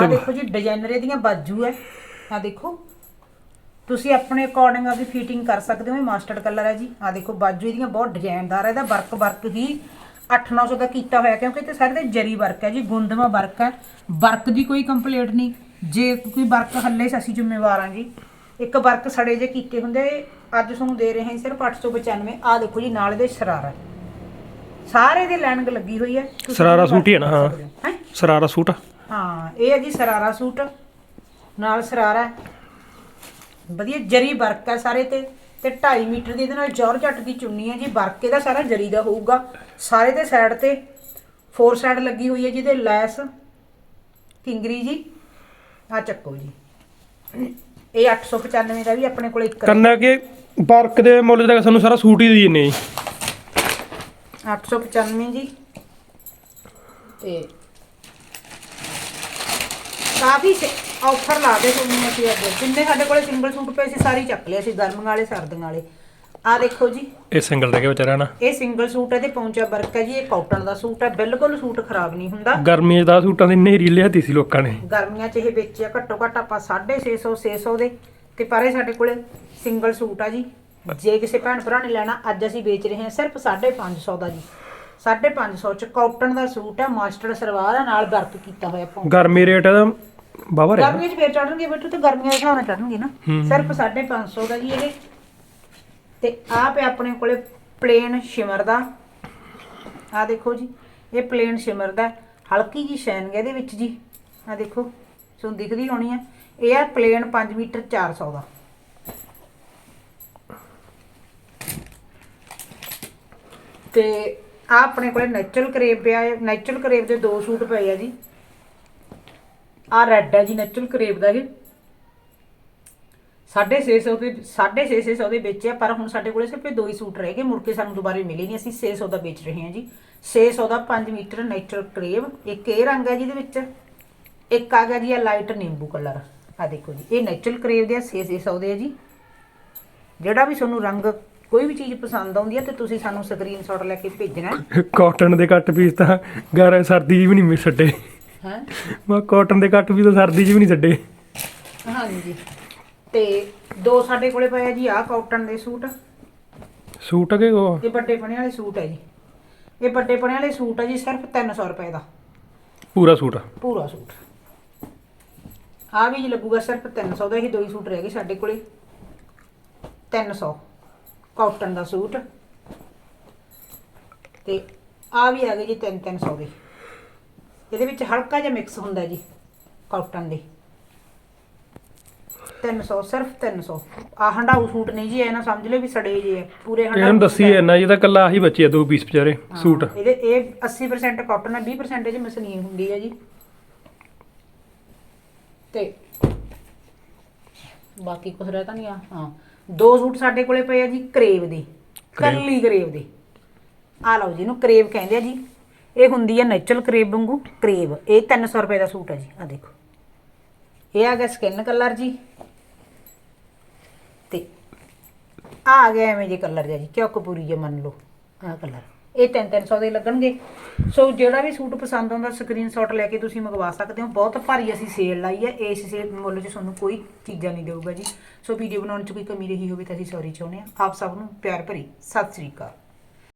ਤੇ- ਦੇਖੋ ਜੀ ਡਿਜ਼ਾਈਨਰ ਇਹਦੀਆਂ ਬਾਜੂ ਹੈ। ਆਹ ਦੇਖੋ ਤੁਸੀਂ ਆਪਣੇ ਅਕੋਰਡਿੰਗ ਆਪਦੀ ਫਿਟਿੰਗ ਕਰ ਸਕਦੇ ਹੋ ਇਹ ਮਾਸਟਰਡ ਕਲਰ ਹੈ ਜੀ। ਆਹ ਦੇਖੋ ਬਾਜੂ ਇਹਦੀਆਂ ਬਹੁਤ ਡਿਜ਼ਾਈਨਦਾਰ ਹੈ ਇਹਦਾ ਵਰਕ ਵਰਕ ਹੀ 8-900 ਦਾ ਕੀਤਾ ਹੋਇਆ ਕਿਉਂਕਿ ਤੇ ਸਾਰੇ ਤੇ ਜਰੀ ਵਰਕ ਹੈ ਜੀ ਗੁੰਦਮਾ ਵਰਕ ਹੈ। ਵਰਕ ਦੀ ਕੋਈ ਕੰਪਲੇਂਟ ਨਹੀਂ। ਜੇ ਕੋਈ ਵਰਕ ਹੱਲੇ ਅਸੀਂ ਜ਼ਿੰਮੇਵਾਰ ਹਾਂ ਜੀ। ਇੱਕ ਵਰਕ ਸੜੇ ਜੇ ਕੀਤੇ ਹੁੰਦੇ ਅੱਜ ਤੁਹਾਨੂੰ ਦੇ ਰਹੇ ਹਾਂ ਸਿਰਫ 895 ਆਹ ਦੇਖੋ ਜੀ ਨਾਲ ਇਹਦੇ ਸ਼ਰਾਰਾ। ਸਾਰੇ ਦੇ ਲਾਈਨਿੰਗ ਲੱਗੀ ਹੋਈ ਹੈ। ਸ਼ਰਾਰਾ ਸੂਟ ਹੀ ਹੈ ਨਾ, ਹਾਂ। ਸਰਾਰਾ ਸੂਟ। ਹਾਂ ਇਹ ਹੈ ਜੀ ਸਰਾਰਾ ਸੂਟ। ਨਾਲ ਸਰਾਰਾ। ਵਧੀਆ ਜਰੀ ਵਰਕ ਹੈ ਸਾਰੇ ਤੇ ਤੇ 2.5 ਮੀਟਰ ਦੀ ਇਹਦੇ ਨਾਲ ਜੌਰਜੱਟ ਦੀ ਚੁੰਨੀ ਹੈ ਜੀ ਵਰਕ ਇਹਦਾ ਸਾਰਾ ਜਰੀ ਦਾ ਹੋਊਗਾ। ਸਾਰੇ ਦੇ ਸਾਈਡ ਤੇ ਫੋਰ ਸਾਈਡ ਲੱਗੀ ਹੋਈ ਹੈ ਜਿਹਦੇ ਲੈਸ ਕਿੰਗਰੀ ਜੀ ਆ ਚੱਕੋ ਜੀ। ਇਹ 895 ਦਾ ਵੀ ਆਪਣੇ ਕੋਲ ਇੱਕ ਕਰਨਾ ਕਿ ਵਰਕ ਦੇ ਮੁੱਲ ਦਾ ਸਾਨੂੰ ਸਾਰਾ ਸੂਟ ਹੀ ਦੇ ਦਿੰਨੇ ਜੀ। 895 ਜੀ। ਤੇ ਕਾਫੀ ਆਫਰ ਲਾ ਦੇ ਤੁਹਾਨੂੰ ਅਸੀਂ ਅੱਜ ਜਿੰਨੇ ਸਾਡੇ ਕੋਲੇ ਸਿੰਗਲ ਸੂਟ ਪਏ ਸੀ ਸਾਰੀ ਚੱਕ ਲਏ ਅਸੀਂ ਗਰਮੀਆਂ ਵਾਲੇ ਸਰਦੀਆਂ ਵਾਲੇ। ਆ ਦੇਖੋ ਜੀ। ਇਹ ਸਿੰਗਲ ਰਹਿ ਗਿਆ ਵਿਚਾਰਾ ਨਾ? ਇਹ ਸਿੰਗਲ ਸੂਟ ਹੈ ਤੇ ਪੌਂਚਾ ਵਰਕ ਹੈ ਜੀ ਇਹ ਕਾਟਨ ਦਾ ਸੂਟ ਹੈ। ਬਿਲਕੁਲ ਸੂਟ ਖਰਾਬ ਨਹੀਂ ਹੁੰਦਾ। ਗਰਮੀ 'ਚ ਦਾ ਸੂਟਾਂ ਦੀ ਨੇਰੀ ਲਿਆਤੀ ਸੀ ਲੋਕਾਂ ਨੇ। ਗਰਮੀਆਂ 'ਚ ਇਹ ਵੇਚਿਆ ਘੱਟੋ ਘੱਟ ਆਪਾਂ 650 600 ਦੇ। ਤੇ ਪਰ ਇਹ ਸਾਡੇ ਕੋਲੇ ਸਿੰਗਲ ਸੂਟ ਆ ਜੀ। ਜੇ ਕਿਸੇ ਭੈਣ ਭਰਾ ਨੇ ਲੈਣਾ ਅੱਜ ਅਸੀਂ ਵੇਚ ਰਹੇ ਹਾਂ ਸਿਰਫ 550 ਦਾ ਜੀ। 550 ਚ ਕਾਟਨ ਦਾ ਸੂਟ ਹੈ ਮਾਸਟਰ ਸਲਵਾਰ ਹੈ ਨਾਲ ਵਰਕ ਕੀਤਾ ਹੋਇਆ ਪੌਂ ਗਰਮੀ ਰੇਟ ਇਹਦਾ ਬਾਬਾ ਰਿਹਾ ਗਰਮੀਆਂ 'ਚ ਫੇਰ ਚੜਨਗੇ ਬੇਟੂ ਤੇ ਗਰਮੀਆਂ ਦੇ ਹਿਸਾਬ ਨਾਲ ਚੜਨਗੇ ਨਾ। ਸਿਰਫ 550 ਦਾ ਜੀ ਇਹ। ਤੇ ਆਹ ਪਿਆ ਆਪਣੇ ਕੋਲੇ ਪਲੇਨ ਸ਼ਿਮਰ ਦਾ। ਆ ਦੇਖੋ ਜੀ ਇਹ ਪਲੇਨ ਸ਼ਿਮਰ ਦਾ। ਹਲਕੀ ਜੀ ਸ਼ੈਨਿੰਗ ਇਹਦੇ ਵਿੱਚ ਜੀ। ਆ ਦੇਖੋ ਤੁਹਾਨੂੰ ਦਿਖਦੀ ਹੋਣੀ ਆ। ਇਹ ਆ ਪਲੇਨ 5 ਮੀਟਰ 400 ਦਾ। ਤੇ ਆ ਆਪਣੇ ਕੋਲੇ ਨੈਚੁਰਲ ਕਰੇਪ ਪਿਆ ਹੈ। ਨੈਚੁਰਲ ਕਰੇਪ ਦੇ ਦੋ ਸੂਟ ਪਏ ਆ ਜੀ। ਆ ਰੈੱਡ ਹੈ ਜੀ ਨੈਚੁਰਲ ਕਰੇਪ ਦਾ ਇਹ। 650 ਦੇ 650 ਦੇ ਵੇਚਿਆ ਪਰ ਹੁਣ ਸਾਡੇ ਕੋਲੇ ਸਿਰਫ ਦੋ ਹੀ ਸੂਟ ਰਹਿ ਗਏ, ਮੁੜ ਕੇ ਸਾਨੂੰ ਦੁਬਾਰੇ ਮਿਲੇ ਨਹੀਂ, ਅਸੀਂ 600 ਦਾ ਵੇਚ ਰਹੇ ਹਾਂ ਜੀ। 600 ਦਾ 5 ਮੀਟਰ ਨੈਚੁਰਲ ਕਰੇਪ ਇੱਕ ਇਹ ਰੰਗ ਹੈ ਜਿਹਦੇ ਵਿੱਚ, ਇੱਕ ਆ ਗਿਆ ਜੀ ਇਹ ਲਾਈਟ ਨਿੰਬੂ ਕਲਰ ਆ ਦੇਖੋ ਜੀ, ਇਹ ਨੈਚੁਰਲ ਕਰੇਬ ਦੇ ਆ 600 ਦੇ ਆ ਜੀ। ਜਿਹੜਾ ਵੀ ਤੁਹਾਨੂੰ ਰੰਗ ਕੋਈ ਵੀ ਚੀਜ਼ ਪਸੰਦ ਆਉਂਦੀ ਹੈ, ਤੇ ਤੁਸੀਂ ਸਾਨੂੰ ਸਕਰੀਨਸ਼ਾਟ ਲੈ ਕੇ ਭੇਜਣਾ ਹੈ। ਕਾਟਨ ਦੇ ਕੱਟ ਪੀਸ ਤਾਂ ਗਰ ਸਰਦੀ ਵੀ ਨਹੀਂ ਛੱਡੇ ਹੈਂ? ਮੈਂ ਕਾਟਨ ਦੇ ਕੱਟ ਪੀਸ ਤਾਂ ਸਰਦੀ 'ਚ ਵੀ ਨਹੀਂ ਛੱਡੇ। ਹਾਂਜੀ। ਤੇ ਦੋ ਸਾਡੇ ਕੋਲੇ ਪਏ ਆ ਜੀ ਆਹ ਕਾਟਨ ਦੇ ਸੂਟ। ਸੂਟ ਅਗੇ ਉਹ? ਇਹ ਵੱਡੇ ਪਣੇ ਵਾਲੇ ਸੂਟ ਹੈ ਜੀ। ਇਹ ਵੱਡੇ ਪਣੇ ਵਾਲੇ ਸੂਟ ਹੈ ਜੀ ਸਿਰਫ 300 ਰੁਪਏ ਦਾ। ਪੂਰਾ ਸੂਟ ਪੂਰਾ ਸੂਟ। ਆ ਵੀ ਜੀ ਲੱਗੂਗਾ ਸਿਰਫ 300 ਦਾ ਇਹ ਦੋ ਹੀ ਸੂਟ ਰਹਿ ਗਏ ਸਾਡੇ ਕੋਲੇ। 300 ਕਾਟਨ ਦਾ ਸੂਟ। ਤੇ ਆ ਵੀ ਆ ਗਏ ਜੀ 3 300 ਦੇ। ਇਹਦੇ ਵਿੱਚ ਹਲਕਾ ਜਿਹਾ ਮਿਕਸ ਹੁੰਦਾ ਜੀ ਕਾਟਨ ਦੇ। 300 ਸਿਰਫ 300 ਆ ਹੰਡਾਊ ਸੂਟ ਨਹੀਂ ਜੀ ਇਹ ਨਾ ਸਮਝ ਲਿਓ ਵੀ ਸੜੇ ਜੇ ਆ ਪੂਰੇ ਹੰਡਾਊ ਇਹਨੂੰ ਦੱਸੀ ਐ ਨਾ ਜੀ ਤਾਂ ਕੱਲਾ ਆਹੀ ਬੱਚੇ ਆ ਦੋ ਪੀਸ ਵਿਚਾਰੇ ਸੂਟ। ਇਹਦੇ ਇਹ 80% ਕਾਟਨ ਹੈ 20% ਇਹ ਮਸਲੀਨ ਹੁੰਦੀ ਹੈ ਜੀ। ਤੇ ਬਾਕੀ ਕੁਝ ਰਹਿ ਤਾਂ ਨਹੀਂ ਆ ਹਾਂ। ਦੋ ਸੂਟ ਸਾਡੇ ਕੋਲੇ ਪਏ ਆ ਜੀ ਕਰੇਵ ਦੇ ਕੱਲੀ ਕਰੇਵ ਦੇ। ਆ ਲਓ ਜੀ ਇਹਨੂੰ ਕਰੇਵ ਕਹਿੰਦੇ ਆ ਜੀ। ਇਹ ਹੁੰਦੀ ਹੈ ਨੈਚੁਰਲ ਕਰੇਬ ਵਾਂਗੂ। ਕਰੇਬ ਇਹ 300 ਰੁਪਏ ਦਾ ਸੂਟ ਹੈ ਜੀ ਆ ਦੇਖੋ। ਇਹ ਆ ਗਿਆ ਸਕਿਨ ਕਲਰ ਜੀ। ਤੇ ਆ ਆ ਗਿਆ ਐਵੇਂ ਜੇ ਕਲਰ ਜਿਹਾ ਜੀ, ਕਿਉਂ ਕਪੂਰੀ ਜੇ ਮੰਨ ਲਓ, ਆਹ ਕਲਰ ਇਹ 3-300 ਦੇ ਲੱਗਣਗੇ। ਸੋ ਜਿਹੜਾ ਵੀ ਸੂਟ ਪਸੰਦ ਆਉਂਦਾ ਸਕਰੀਨਸ਼ਾਟ ਲੈ ਕੇ ਤੁਸੀਂ ਮੰਗਵਾ ਸਕਦੇ ਹੋ। ਬਹੁਤ ਭਾਰੀ ਅਸੀਂ ਸੇਲ ਲਾਈ ਹੈ ਇਸ ਸੇਲ ਮੁੱਲ 'ਚ ਤੁਹਾਨੂੰ ਕੋਈ ਚੀਜ਼ਾਂ ਨਹੀਂ ਦੇਊਗਾ ਜੀ। ਸੋ ਵੀਡੀਓ ਬਣਾਉਣ 'ਚ ਕੋਈ ਕਮੀ ਰਹੀ ਹੋਵੇ ਤਾਂ ਅਸੀਂ ਸੌਰੀ ਚਾਹੁੰਦੇ ਹਾਂ। ਆਪ ਸਭ ਨੂੰ ਪਿਆਰ ਭਰੀ, ਸਤਿ ਸ੍ਰੀ ਅਕਾਲ।